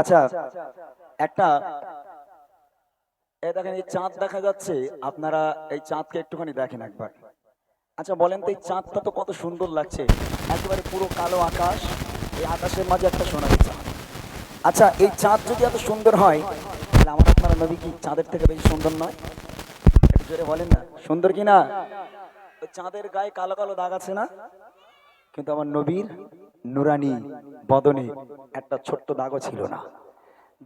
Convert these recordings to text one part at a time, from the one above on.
আচ্ছা একটা, এই দেখেন এই চাঁদ দেখা যাচ্ছে, আপনারা এই চাঁদকে একটুখানি দেখেন একবার। আচ্ছা বলেন তো এই চাঁদটা তো কত সুন্দর লাগছে। একেবারে পুরো কালো আকাশ, এই আকাশের মাঝে একটা সোনালি চাঁদ। আচ্ছা এই চাঁদ যদি এত সুন্দর হয়, তাহলে আমার আপনারা নবী কি চাঁদের থেকে বেশি সুন্দর নয়? একটু জোরে বলেন না। সুন্দর কি না? চাঁদের গায়ে কালো কালো দাগ আছে না? কিন্তু আমার নবীর নুরানি বদনে একটা ছোট্ট দাগও ছিল না।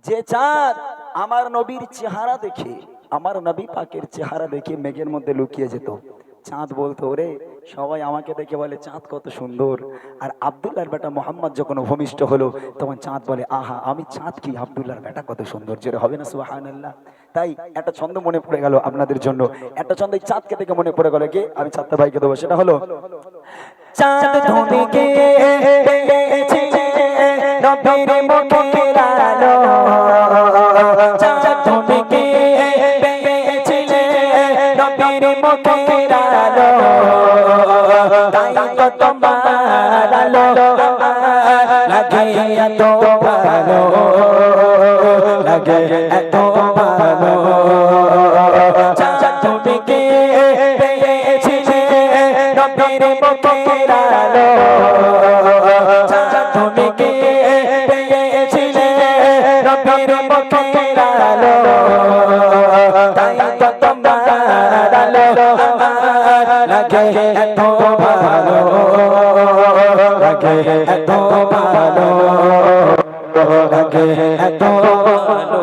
যে চাঁদ আমার নবীর চেহারা দেখে, আমার নবী পাকের চেহারা দেখে মেঘের মধ্যে লুকিয়ে যেত। চাঁদ বলতো, ওরে, সবাই আমাকে দেখে বলে, চাঁদ কত সুন্দর। আর আবদুল্লাহর বেটা মোহাম্মদ যখন ভূমিষ্ঠ হলো, তখন চাঁদ বলে, আহা, আমি চাঁদ কি? আবদুল্লাহর বেটা কত সুন্দর। জোরে হবে না, সুবহানাল্লাহ। তাই একটা ছন্দ মনে পড়ে গেল আপনাদের জন্য। একটা ছন্দ এই চাঁদকে দেখে মনে পড়ে গেল, কে? আমি চাঁদটা ভাইকে দেবো। সেটা হলো চাঁদ ধুনিকে পেয়েছিলে নবীর মুখের আলো চাঁদ ধুনিকে পেয়েছিলে নবীর মুখের আলো তাই তো তোমার আলো লাগে এত ভালো লাগে লাগে এত ভালো লাগে এত ভালো লাগে এত ভালো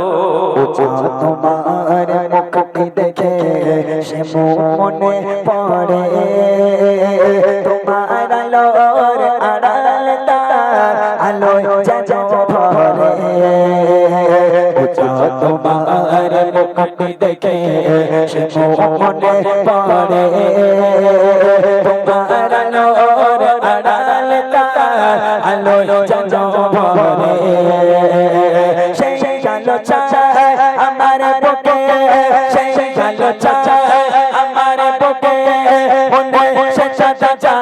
তোমার মুখটি দেখে সে মনে পড়ে তোমার আলোর আড়াল আলো যেন ভরে তোমার মুখটি দেখে মনে পড়ে। তোমার আলোর আড়াল আলো যেন ভরে। সেই আলো চায় আমার বুকে, সেই আলো চাচা আমার বুকে, মনে সে চাচা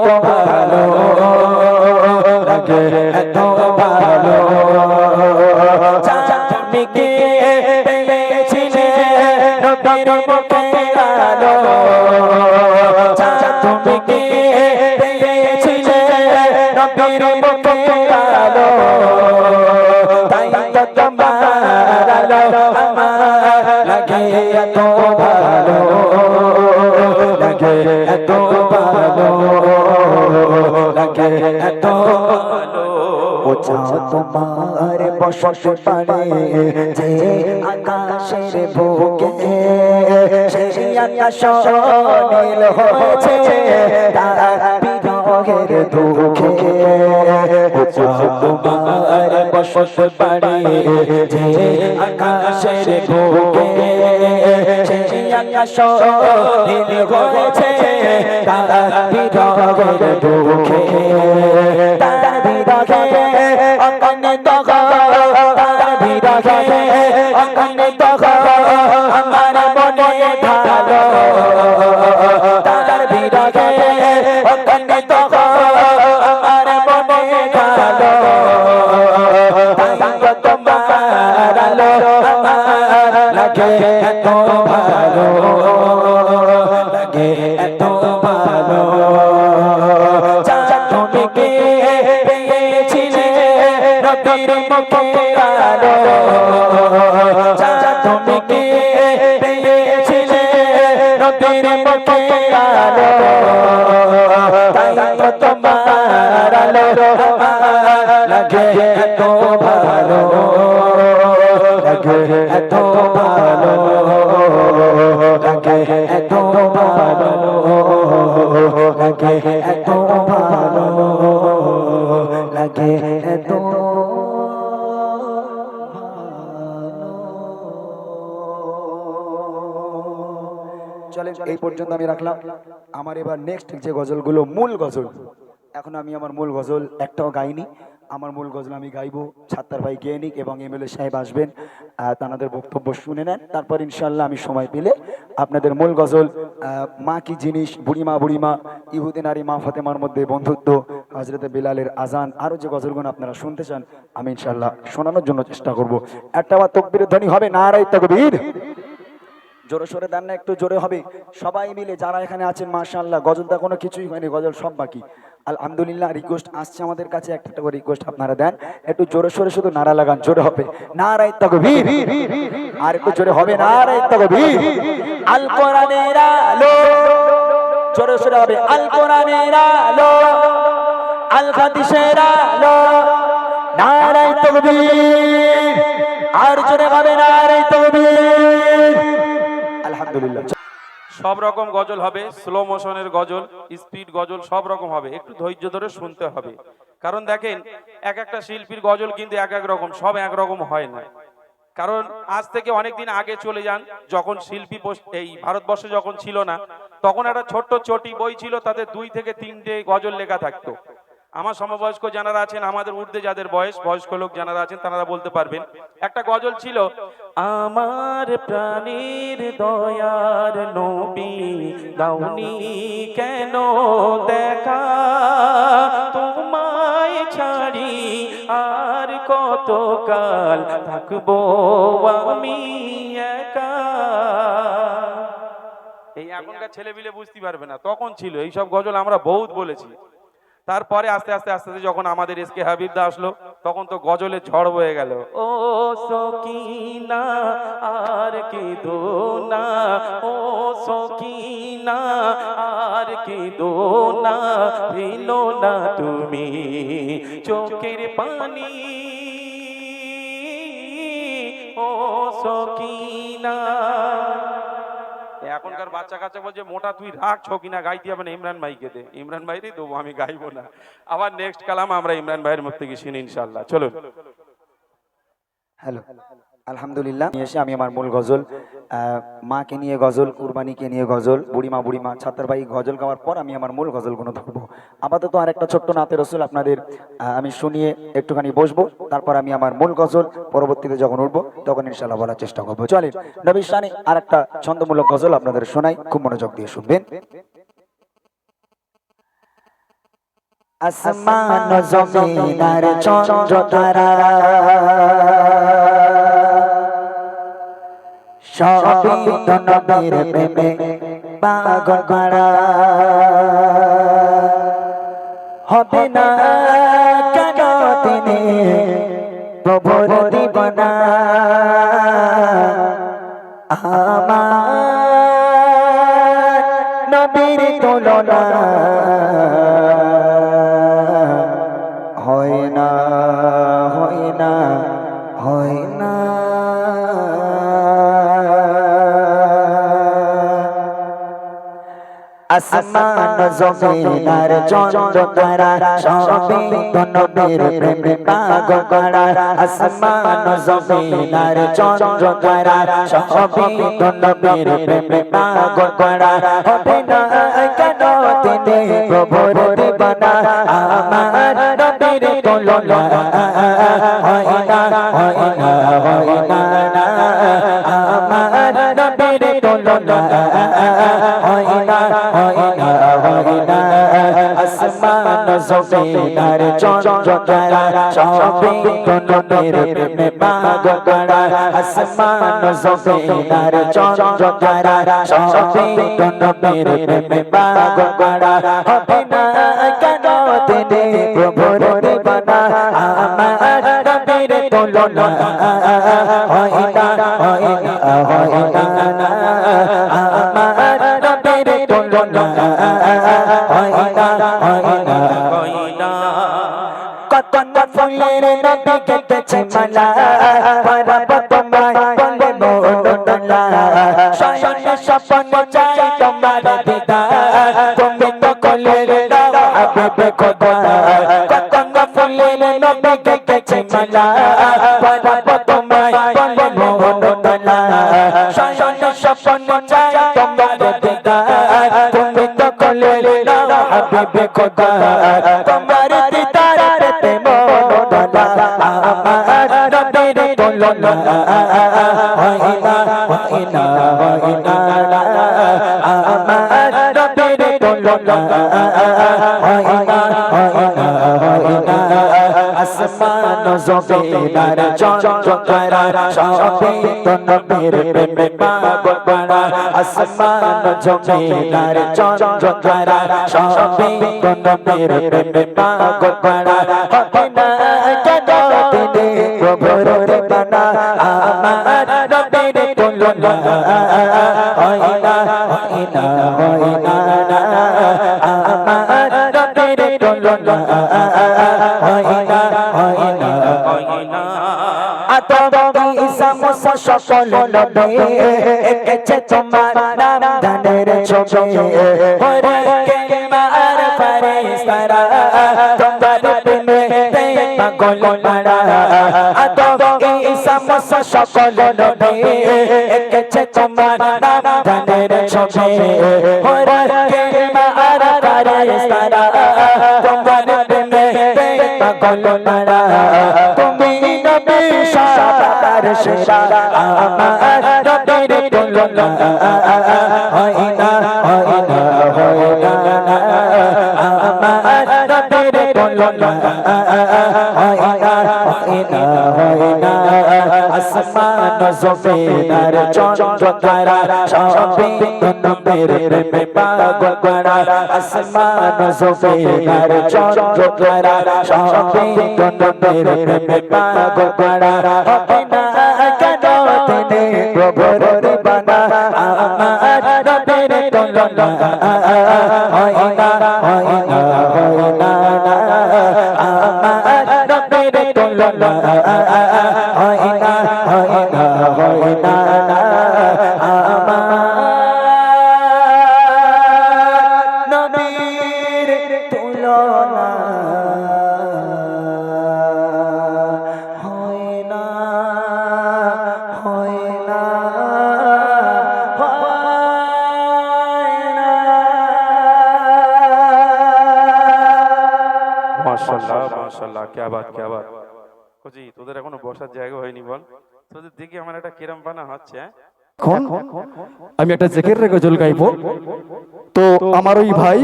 Oh, oh, oh. ও তোমার বসত পারে যে আকাশের বুকে, সেই আকাশ নীল হয়েছে, তার বিরহের দুঃখে। ও তোমার বসত পারে যে আকাশের বুকে, সেই আকাশ নীল হয়েছে, তার বিরহের দুঃখে। ভালো লাগে এত ভালো চাঁদকে পেয়েছিলে নদীর আলো তাই তো তোমার পর্যন্ত আমি রাখলাম। আমার এবার নেক্সট যে গজলগুলো মূল গজল। এখন আমি আমার মূল গজল একটাও গাইনি। আমার মূল গজল আমি গাইবো ছাত্তার ভাই গিয়ে নিক এবং এমএলএ সাহেব আসবেন আহ, তানাদের বক্তব্য শুনে নেন। তারপর ইনশাল্লাহ আমি সময় পেলে আপনাদের মূল গজল মা কি জিনিস বুড়িমা বুড়িমা ইহুদিন নারী মা ফাতেমার মধ্যে বন্ধুত্ব হজরতে বিলালের আজান আরও যে গজলগুলো আপনারা শুনতে চান আমি ইনশাল্লাহ শোনানোর জন্য চেষ্টা করব। একটা আবার তকবীরের ধ্বনি হবে না নারাই তকবীর। জোরে সোরে দেন না, একটু জোরে হবে। সবাই মিলে যারা এখানে আছেন, মাশাআল্লাহ গজলটা কোনো কিছুই হয়নি, গজল সব বাকি। আলহামদুলিল্লাহ রিকোয়েস্ট আসছে আমাদের কাছে, একটা একটা করে রিকোয়েস্ট আপনারা দেন। একটু জোরে সোরে শুধু নারা লাগান, জোরে হবে। নারাই তাকবীর। আর একটু জোরে হবে তাকবীর। আল কোরআনের আলো। জোরে সোরে হবে আল। কোরআনের আলো। আল হাদিসের আলো তাকবীর। আর জোরে হবে তাকবীর আলহামদুলিল্লাহ। সব রকম গজল হবে স্লো মোশনের গজল স্পিড গজল, সব রকম হবে। একটু ধৈর্য ধরে শুনতে হবে। কারণ দেখেন, এক একটা শিল্পীর গজল কিন্তু এক এক রকম, সব এক রকম হয় না। কারণ আজ থেকে অনেক দিন আগে চলে যান, যখন শিল্পী এই ভারতবর্ষে যখন ছিল না, তখন একটা ছোট্ট চটি বই ছিল, তাতে দুই থেকে তিনটে গজল লেখা থাকতো। আমার সমবয়স্ক যারা আছেন, আমাদের ঊর্ধ্বে যাদের বয়স, বয়স্ক লোক যারা আছেন তারা বলতে পারবেন। একটা গজল ছিল, আমার প্রাণীর দয়ার নবী দাউনি কেন দেখা? তোমায় ছাড়ি আর কতকাল থাকব আমি একা? এই এখনকার ছেলেপিলে বুঝতে পারবে না, তখন ছিল। এইসব গজল আমরা বহুত বলেছি। তারপরে আস্তে আস্তে আস্তে আস্তে যখন আমাদের এসকে হাবিবদা আসলো, তখন তো গজলের ঝড় বয়ে গেল। ও সকিনা, আর কি না। ও সকিনা, আর কি না। ভিলো না তুমি চোখের পানি। ও সকিনা। এখনকার বাচ্চা কাচ্চা বলছে, মোটা তুই রাখ ছকিনা গাইতে হবে না ইমরান ভাইকে দে। ইমরান ভাইরই দেবো, আমি গাইবো না। আবার নেক্সট কালাম আমরা ইমরান ভাইয়ের মধ্যে গেছি ইনশাল্লাহ চলুন। হ্যালো আলহামদুলিল্লাহ নিয়ে এসে আমি আমার মূল গজল মাকে নিয়ে গজল কুরবানিকে নিয়ে গজল বুড়িমা বুড়িমা ছাত্র ভাই গজল গাওয়ার পর আমি আমার মূল গজলগুলো ধরবো। আপাতত আর একটা ছোট্ট নাতে রসুল আপনাদের আমি শুনিয়ে একটুখানি বসবো তারপর আমি আমার মূল গজল পরবর্তীতে যখন উঠবো তখন ইনশাল্লাহ বলার চেষ্টা করব। চলেন নবী শানি আর একটা ছন্দমূলক গজল আপনাদের শোনাই খুব মনোযোগ দিয়ে শুনবেন। আসমান জমিন আর চন্দ্র তারা সবই তো নবীর প্রেমে পাগল করা হবে না কেন তিনি প্রভুর দিবনা? আমার নবীর তুলনা আসমান জমিনার চন্দ্র তারা সবই তো নবীর প্রেমে পাগল করা আসমান জমিনার চন্দ্র তারা সবই তো নবীর প্রেমে পাগল করা হবে না কেন তিনি প্রভুর দিবানা? আমার নবীর তুলনা হয় না হয় না হয় না। আমার নবীর তুলনা জমিনার চন্দ্র তারা সবই তো নবীর প্রেমে পাগল করা আসমান জমিনার চন্দ্র তারা সবই তো প্রেমে পাগল করা হবে না কেন তিনি প্রভুর দিবানা আমার নবীর তুলনা না না হয় না ফুলের নবী কেটেছে মালা। পরব তোমায় বলে মোড়লা শয়ন স্বপ্ন চাই তোমার দিদা তুমি তো কলের হাবিবে খোদা কত ফুলের নবী কেটেছে মালা। পরব তোমায় বলে মোড়লা শয়ন স্বপ্ন চাই তোমার দিদা তুমি তো কলের হাবিবে খোদা হয় না হয় না হয় না আমার নবীর হয় না হয় না হয় না আসমান জমিনার চন্দ্রা সবে তো নবীর প্রেমে পাগল করা আসমান জমিনার চন্দ্রা সবে তো নবীর প্রেমে পাগল করা হবে না নবীর তুলনা হয় না হয় না হয় না আমার নবীর তুলনা হয় না হয় না হয় না আতঙ্কি সমস্ত সকল নবে একেছে তোমার নাম ধানের ছবি। হরে কে মার তোমার প্রেমে পাগল মারা। আতঙ্কি সমস্ত সকল নবে একেছে তোমার নাম ধানের ছবি। হরে কে মার ফারিস্তারা তোমার প্রেমে পাগল মারা। তুমি নবী সাবার সেরা। আমার নবীর তুলনা। হয় না হয় না হয় না। আমার নবীর তুলনা। হয় না হয় না। আসমান জমিনার চন্দ্র তারা সবে নবীর প্রেমে পাগল করা। আসমান জমিনার চন্দ্র তারা সবে নবীর প্রেমে পাগল করা। হবে না কেন তিনি প্রভুর দিবানা, আমার নবীর তুলনা। হয় না হয় না হয় না আমার নবীর তুলনা। হয় না হয় না হয় না আমার তোদের এখনও বসার জায়গা হয়নি বল। তোদের দেখি আমার একটা কিরম বানা হচ্ছে হ্যাঁ? এখন আমি একটা জেকের গজল গাইবো। তো আমার ওই ভাই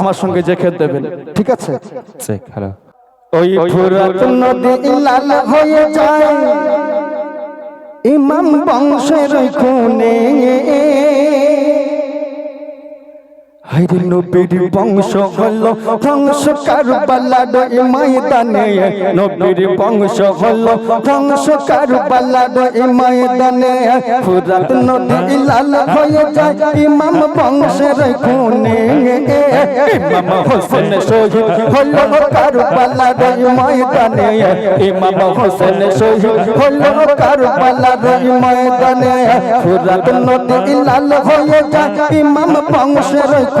আমার সঙ্গে জেকের দেবেন ঠিক আছে? ওই ফুরাত নদী লাল হয়ে যায়। ইমাম বংশের খুনে। হাইরে নবীর বংশ হলো ধ্বংস কারবালার ময়দানে। নবীর বংশ হলো ধ্বংস কারবালার ময়দানে। ফুরাত নদী লাল হয়ে যায় ইমাম বংশের খুনে ইমাম হোসেন শহীদ হলো কারবালার ময়দানে। ইমাম হোসেন শহীদ হলো কারবালার ময়দানে। ফুরাত নদী লাল হয়ে যায় ইমাম বংশের খুনে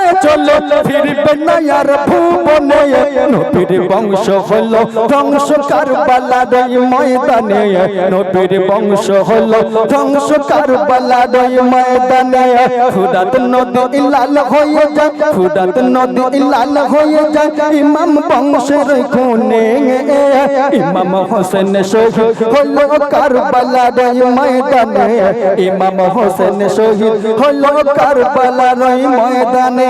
চলো ফিরবে না আর ভুবনে। নবীর বংশ হলো ধ্বংস কারবালার ময়দানে। নবীর বংশ হলো ধ্বংস কারবালার ময়দানে। ফুরাত নদী লাল হয়ে যায় ফুরাত নদী লাল হয়ে যায়। ইমাম বংশের খুনে ইমাম হোসেন শহীদ হলো কারবালার ময়দানে। ইমাম হোসেন শহীদ হলো কারবালার ময়দানে।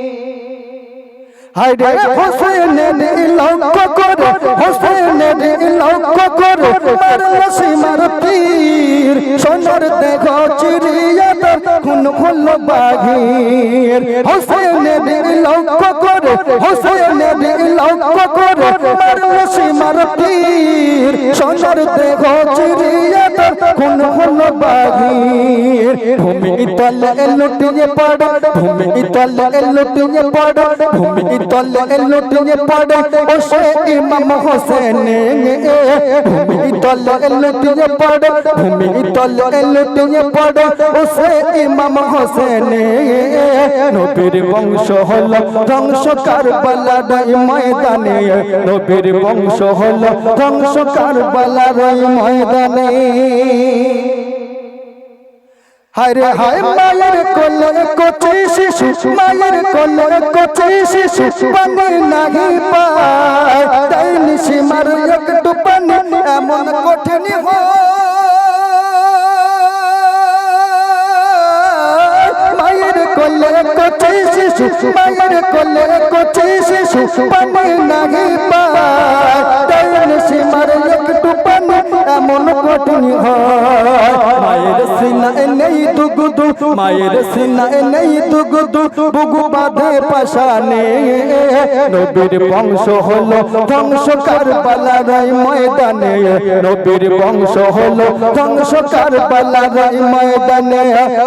হাইরে হোসেনের লক্ষ্য করে হোসেনের লক্ষ্য করে। সীমার তীর, সোনার দেহ চিড়িয়াটার খুন হল বাঘির। হোসেনের লক্ষ্য করে হোসেনের লক্ষ্য করে। সীমার তীর, সোনার দেহ চিড়িয়াটার কোন হলো বাহির ভূমি তলে লুটিয়ে পড়ে, ভূমি তলে লুটিয়ে পড়ে, ভূমি তলে লুটিয়ে পড়ে ও সে ইমাম হোসেন। ভূমি তলে লুটিয়ে পড়ে, ভূমি তলে লুটিয়ে পড়ে ও সে ইমাম নবীর বংশ হলো ধ্বংস কারবালার ময়দানে। নবীর বংশ হলো ধ্বংস কারবালার ময়দানে। হায়রে হায় মায়ের কোলে কোচে শিশু মায়ের কোলে কোচে শিশু পানি নাহি পায় তাই নিশিমার একটু পানি এমন কঠিন হয় মায়ের কোলে কোচে শিশু মায়ের কোলে কোচে শিশু পানি নাহি পায় এমন কঠিন মায়ের সিনায় নেই দুগুদু, মায়ের সিনায় নেই দুগুদু, বুগু বাঁধে পাশানে নবীর বংশ হলো ধ্বংস কারবালার এই ময়দানে। নবীর বংশ হলো ধ্বংস কারবালার এই ময়দানে।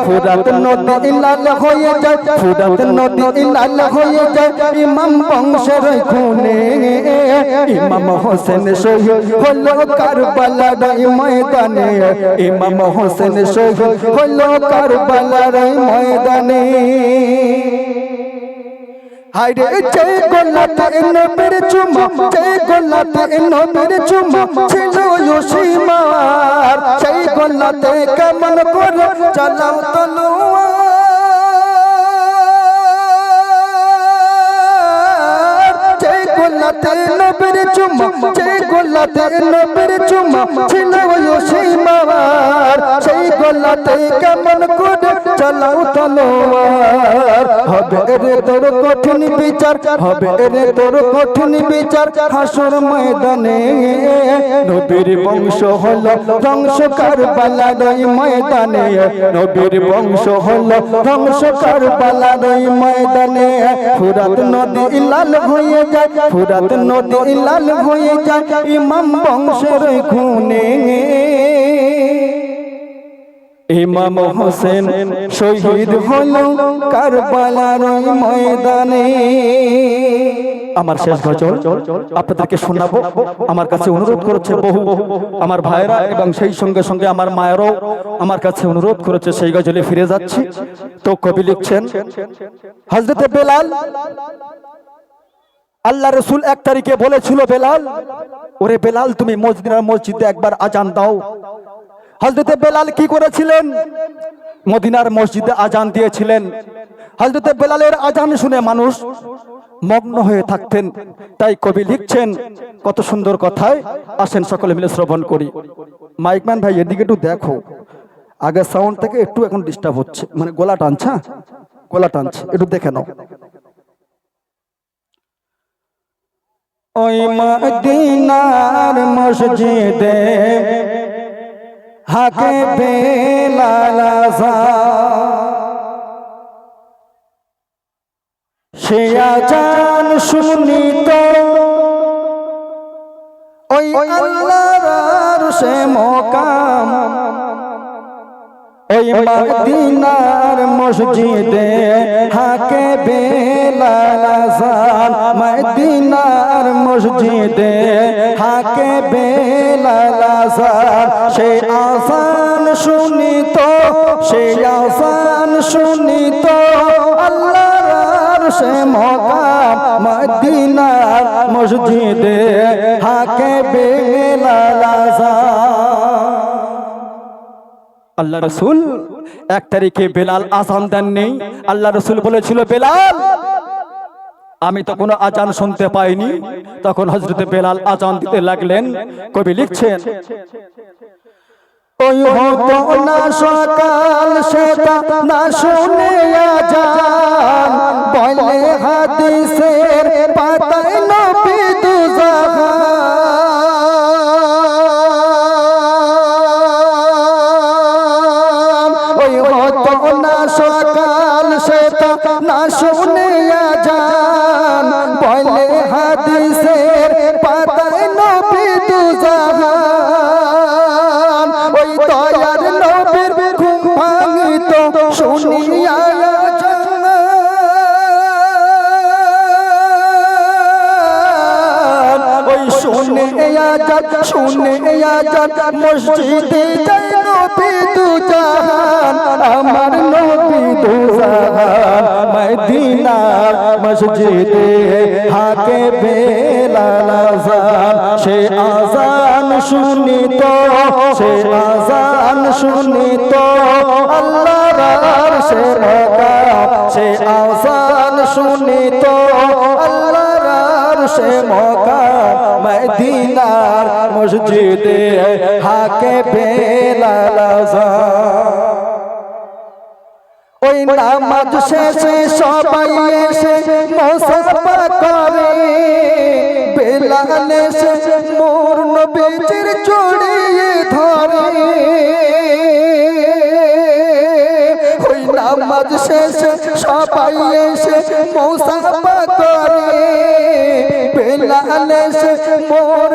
ফুরাত নদী লাল হয়ে যায়, ফুরাত নদী লাল হয়ে যায়, ইমাম বংশের খুনে। ইমাম হোসেন শহীদ হলো কারবালার এই ময়দানে ইমাম হোসেন শহীদ হলো কারবালার ময়দানে। হাইরে যে গোলাতে নবীর চুমা যে গোলাতে নবীর চুমা ছিল চালাও তলোয়ার গোলাতে নবীর চুমা যে গোলাতে নবীর চুমা ছিল ইউসিমার সেই গোলাতে কেমন করে চালাও তলোয়ার হবে রে তোর কঠিন বিচার, হবে রে তোর কঠিন বিচার। হাসর ময়দানে নবীর বংশ হলো ধ্বংস কারবালার ময়দানে। নবীর বংশ হলো ধ্বংস কারবালার ময়দানে। ফুরাত নদী লাল হয়ে যায়, ফুরাত নদী লাল হয়ে যায়। ইমাম বংশের খুনে ইমাম হোসেন শহীদ হল কারবালার ময়দানে। আমার শেষ গজল আপনাদেরকে শোনাবো। আমার কাছে অনুরোধ করেছে বহু। আমার ভাইরা এবং সেই সঙ্গে সঙ্গে আমার মায়েরও আমার কাছে অনুরোধ করেছে, সেই গজলে ফিরে যাচ্ছি। তো কবি লিখছেন হজরতে বেলাল, আল্লাহ রসুল এক তারিখে বলেছিল, বেলাল, ওরে বেলাল, তুমি মসজিদের মসজিদে একবার আজান দাও। হজরতে বেলাল কি করেছিলেন? মদিনার মসজিদে আজান দিয়েছিলেন। হজরতে বেলালের আজান শুনে মানুষ মগ্ন হয়ে থাকতেন। তাই কবি লিখছেন, কত সুন্দর কথায় আসেন সকলে মিলে শ্রবণ করি। মাইকম্যান ভাই, এদিকে একটু দেখো। আগে সাউন্ড থেকে একটু এখন ডিস্টার্ব হচ্ছে। মানে গলা টানছে হ্যাঁ? গলা টানছে। একটু দেখে নাও। ওই মদিনার মসজিদে হাকে বেলালাজা সে আজান তো ওই আল্লাহর সে মোকাম। ওই মদিনার মসজিদে হাকে বেলালাজান। মদিনার মসজিদে হাকে বেলালাজান। সে আসান শুনিত, সে আসান শুনিত। আল্লাহর সে মকাম মদিনার মসজিদে হাকে বেলালাজান। আল্লাহ রসুল, এক তারিখে বেলাল আজান দেন নেই আল্লাহ রসুল বলেছিল, বেলাল, আমি তো কোনো আজান শুনতে পাইনি। তখন হজরত বেলাল আজান দিতে লাগলেন, কবি লিখছেন, ওই হতো না সকাল, সেটা না শুনে মসজিদে হাকে বেলাল আজান? সে আজান শুনি তো সে আজান শুনি তো আল্লাহর সে সে আজান শুনি তো আল্লাহর সে মকাম মদিনার মসজিদে হাকে বেলাল আজান? ওই নামাজ শেষে সবাই এসে মোসাফা করে বেলাল এসে মোর নবীজির জড়িয়ে ধরে। ওই নামাজ শেষে সবাই এসে মোসাফা করে বেলাল এসে মোর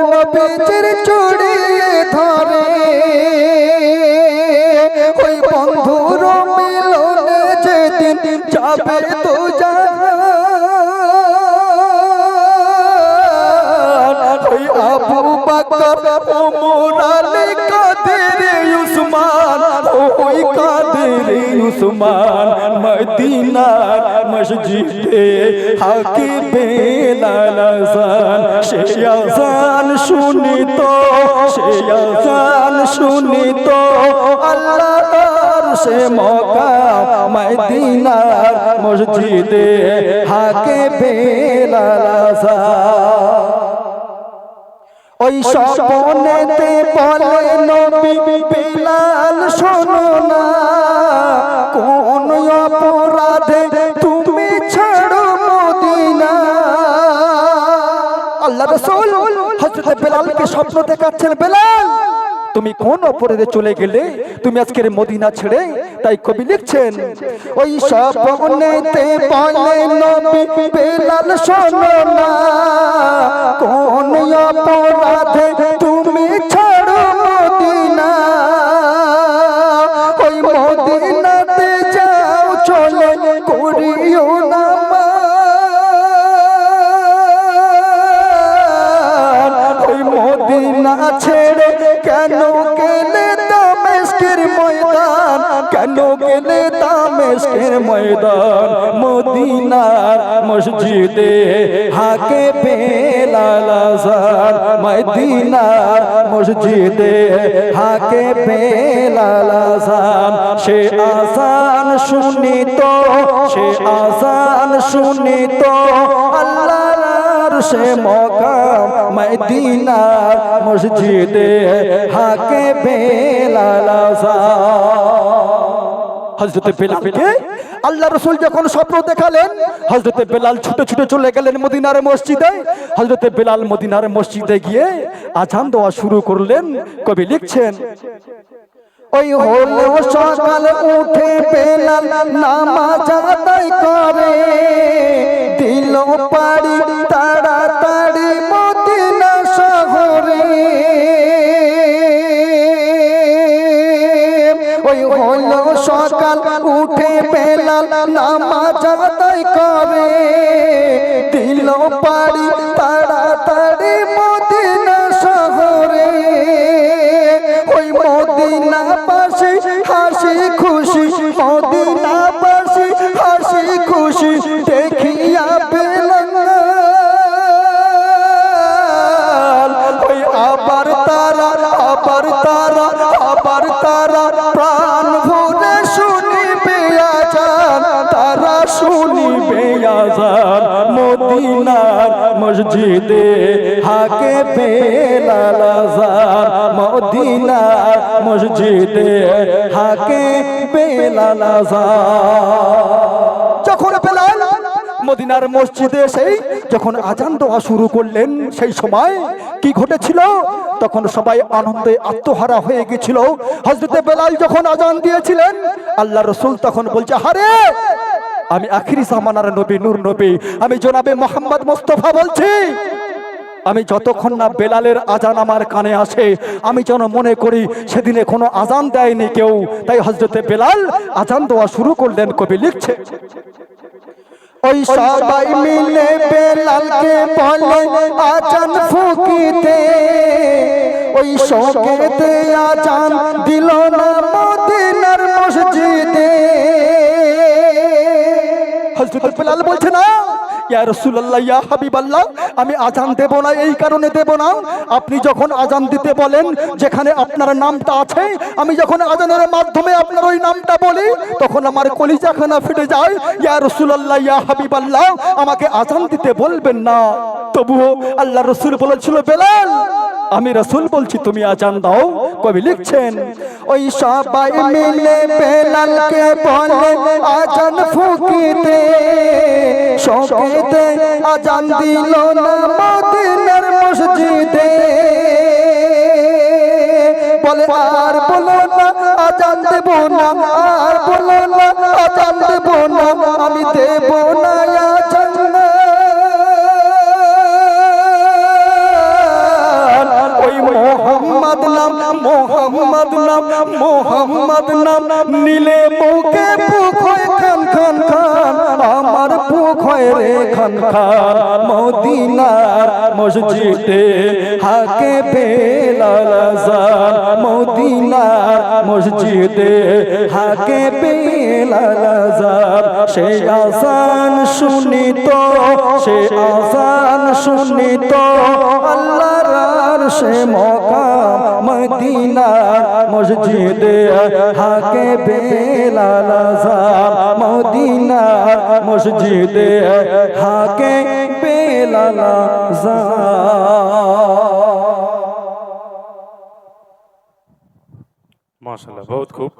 যাবে তো ওই আবু বকর ওমর আলী কাদের উসমান? ওই কাদের উসমান? মদিনার মসজিদে হাকি বেলাল আজান। সে আজান শুনি তো সে আজান শুনি তো আল্লাহর সে মকা মদিনার মসজিদে হাকে আজান ওই স্বপনেতে বলে নবী বিলাল শোনো না কোন অপরাধে তুমি ছাড়ো মদিনা। আল্লাহ রাসূল হযরত বেলালকে স্বপ্ন দেখাচ্ছেন বেলাল তুমি কোন অপরাধে চলে গেলে তুমি আজকের মদিনা ছেড়ে তাই কবি লিখছেন, ওই স্বপ্নেতে পালে নবী বেলাল শোনো কোন অপরাধে ময়দান, মদিনার মসজিদে হাকে বেলাল আজান, মদিনার মসজিদে হাকে বেলাল আজান। সে আজান শুনি তো সে আজান শুনি তো আল্লাহর সে মকাম মদিনার মসজিদে হাকে বেলাল হজরতে বেলালকে আল্লাহ রসুল যখন স্বপ্ন দেখালেন হজরতে বেলাল ছুটে ছুটে চলে গেলেন মদিনার মসজিদে। হজরতে বেলাল মদিনার মসজিদে গিয়ে আজান দেওয়া শুরু করলেন, কবি লিখছেন, ওই হলো সকাল উঠে বেলাল নামাজ আদায় করে, দিল পাড়ি তাড়াতাড়ি মদিনা শহরে। ওই হলো সকাল বেলাল নামাজ আদায় করে। দিল পাড়ি তাড়াতাড়ি মসজিদে হাকে বেলাল মদিনার মসজিদে হাকে বেলাল যখন মদিনার মসজিদে সেই যখন আজান দেওয়া শুরু করলেন, সেই সময় কি ঘটেছিল? তখন সবাই আনন্দে আত্মহারা হয়ে গেছিল। হজরতে বেলাল যখন আজান দিয়েছিলেন, আল্লাহ রসুল তখন বলছে, হারে আমি আখিরি সামানার নবী, নূর নবী। আমি জনাবে মোহাম্মদ মোস্তফা বলছি। আমি যতক্ষণ না বেলালের আজান আমার কানে আসে, আমি যেন মনে করি সেদিনে কোনো আজান দেয়নি কেউ। তাই হজরতে বেলাল আজান দেওয়া শুরু করলেন, কবি লিখছে, ওই সবাই মিলে বেলালকে বলে, আজান ফুকিতে। ওই শোকেতে আজান দিল না মদিনার মসজিদে। হযরত বেলাল বলছে, না, ইয়া আমি আজান দেব না, এই কারণে দেব না। আপনি যখন আজান দিতে বলেন, যেখানে আপনার নামটা আছে, আমি যখন আজানের মাধ্যমে আপনার ওই নামটা বলি, তখন আমার কলিজাখানা ফেটে যায়। ইয়া রাসূলুল্লাহ, ইয়া হাবিবাল্লাহ, আমাকে আজান দিতে বলবেন না। তবুও আল্লাহ রসুল বলেছিল, বেলাল আমি রসুল বলছি, তুমি আজান দাও, কবি লিখছেন, ওই সবাই মিলে বেলালকে বলে, আজান ফুকিতে শোকেতে আজান দিল না মদিনার মসজিদে। বলে, আর বলো না, আজান দেব না, আর বলো না, আজান দেব না, আমি দেব না মোহাম্মদ নাম মোহাম্মদ নাম মোহাম্মদ নাম। নীলে বুক হয় খান খান খান, আমার বুক রে খান খান। মদিনার মসজিদে হাকে বেলাল আজান। মদিনার মসজিদে হাকে বেলাল আজান। সে আজান শুনিত, সে আজান শুনিত। আল্লাহর আরশে মকাম মদিনার মসজিদে হাকে বেলাল আজান মদিনার মসজিদে হাকে বেলাল মাশাআল্লাহ বহুত খুব।